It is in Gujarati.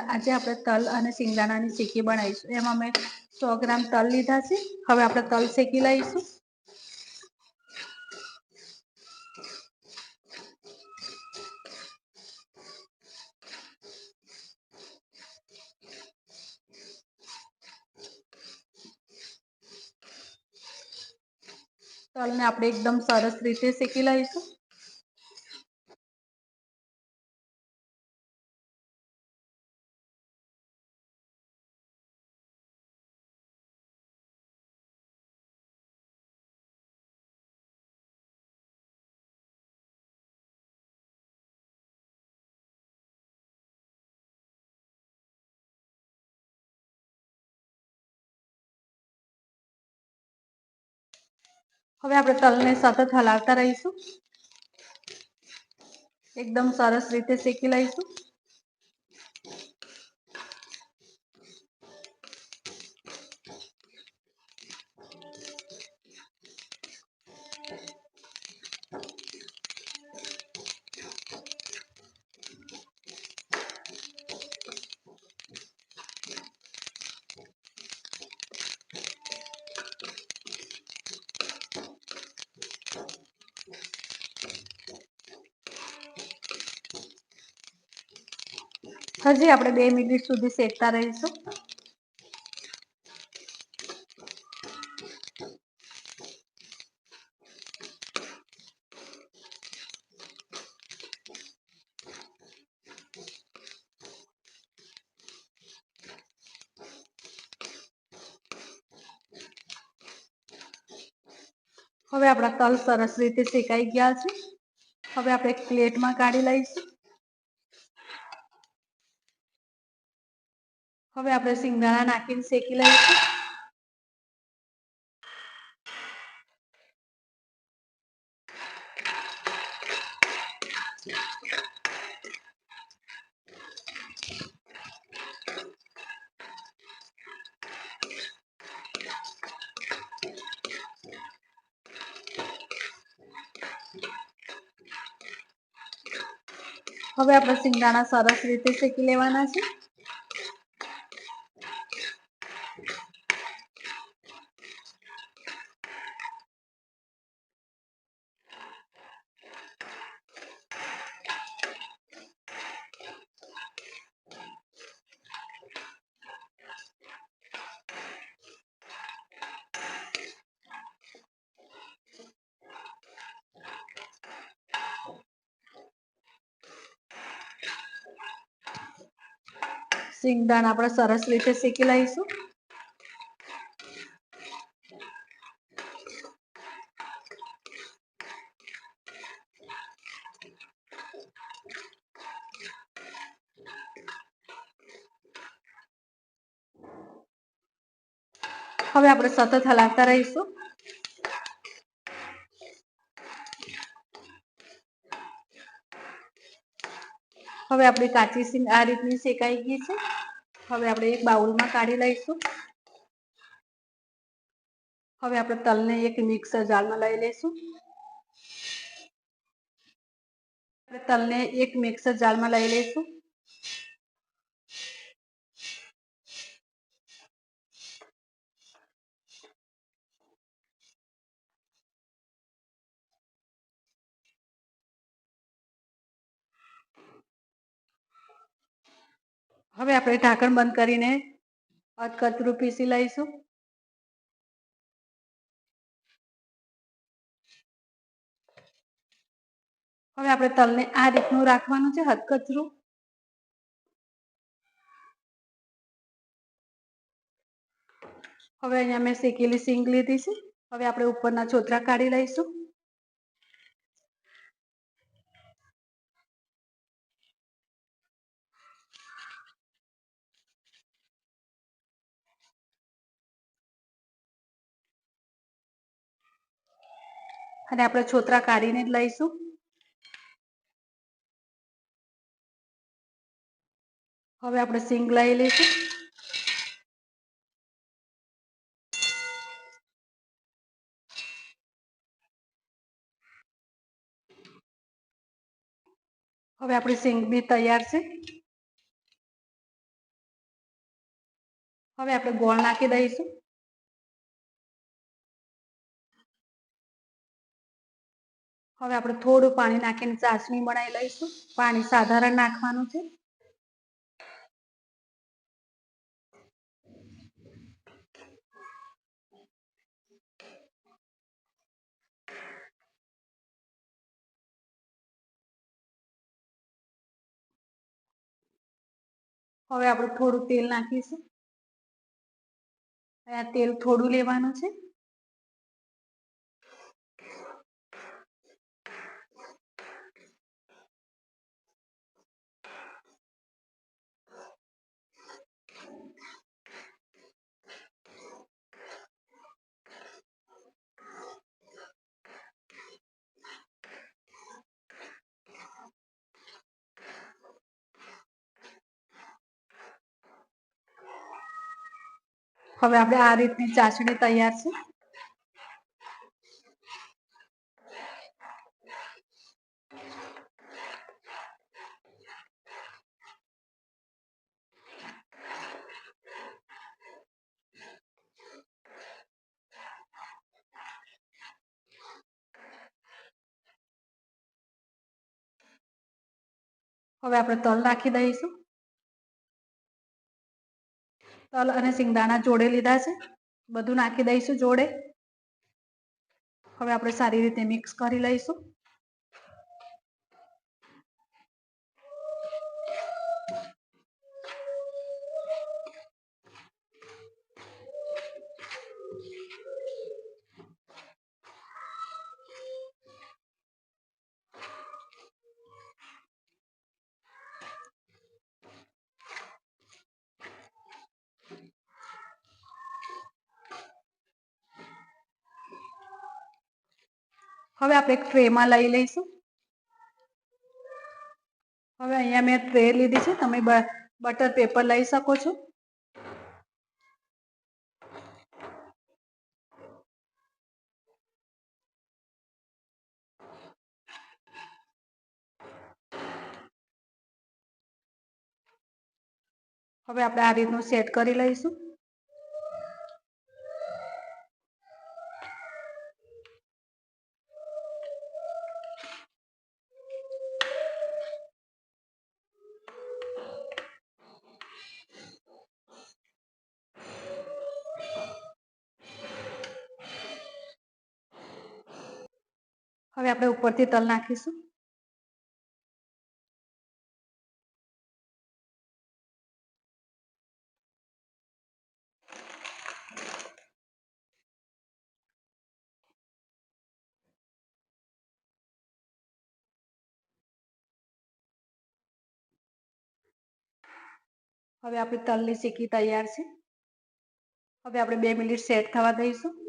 આજે આપણે તલ અને સિંગદાણાની શેકી બનાવીશું. એમાં મેં સો ગ્રામ તલ લીધા છે. હવે આપણે તલ શેકી લઈશું. તલને આપણે એકદમ સરસ રીતે શેકી લઈશું. હવે આપણે તલને સતત હલાવતા રહીશું. એકદમ સરસ રીતે શેકી લઈશું. હજી આપણે બે મિનિટ સુધી શેકતા રહીશું. હવે આપણા તલ સરસ રીતે શેકાઈ ગયા છે. હવે આપણે એક પ્લેટમાં કાઢી લઈશું. હવે આપણે સિંગદાણા નાખીને શેકી લઈશું. હવે આપણે સિંગદાણા સરસ રીતે શેકી લેવાના છે. સિંગદાણા આપણે સરસ રીતે શેકી લઈશું. હવે આપણે સતત હલાવતા રહીશું. હવે આપણી કાચી સિંગ આ રીતની શેકાઈ ગઈ છે. હવે આપણે એક બાઉલમાં કાઢી લઈશું. હવે આપણે તલને એક મિક્સર જારમાં લઈ લઈશું. આપણે તલને એક મિક્સર જારમાં લઈ લઈશું. હવે આપણે ઢાંકણ બંધ કરીને અધકચરું પીસી લઈશું હવે આપણે તલને આ રીતનું રાખવાનું છે હથકચરું હવે અહીંયા મેં શેકેલી સિંગ લીધી છે. હવે આપણે ઉપરના છોતરા કાઢી લઈશું. અને આપણે છોતરા કાઢીને જ લઈશું. હવે આપણે સિંગ લઈ લઈશું. હવે આપણી સિંગ બી તૈયાર છે. હવે આપણે ગોળ નાખી દઈશું. હવે આપણે થોડું પાણી નાખીને ચાસણી બનાવી લઈશું. પાણી સાધારણ નાખવાનું છે. હવે આપણે થોડું તેલ નાખીશું. તેલ થોડું લેવાનું છે. હવે આપણે આ રીતની ચાસણી તૈયાર છે. હવે આપણે તલ નાખી દઈશું. તલ અને સિંગદાણા જોડે લીધા છે. બધું નાખી દઈશું જોડે. હવે આપણે સારી રીતે મિક્સ કરી લઈશું. હવે આપણે એક ટ્રેમાં લઈ લઈશું. હવે અહીંયા મેં ટ્રે લીધી છે. તમે બટર પેપર લઈ શકો છો. હવે આપણે આ રીતનું સેટ કરી લઈશું. હવે આપણે ઉપરથી તલ નાખીશું. હવે આપણી તલની ચીકી તૈયાર છે. હવે આપણે બે મિનિટ સેટ થવા દઈશું.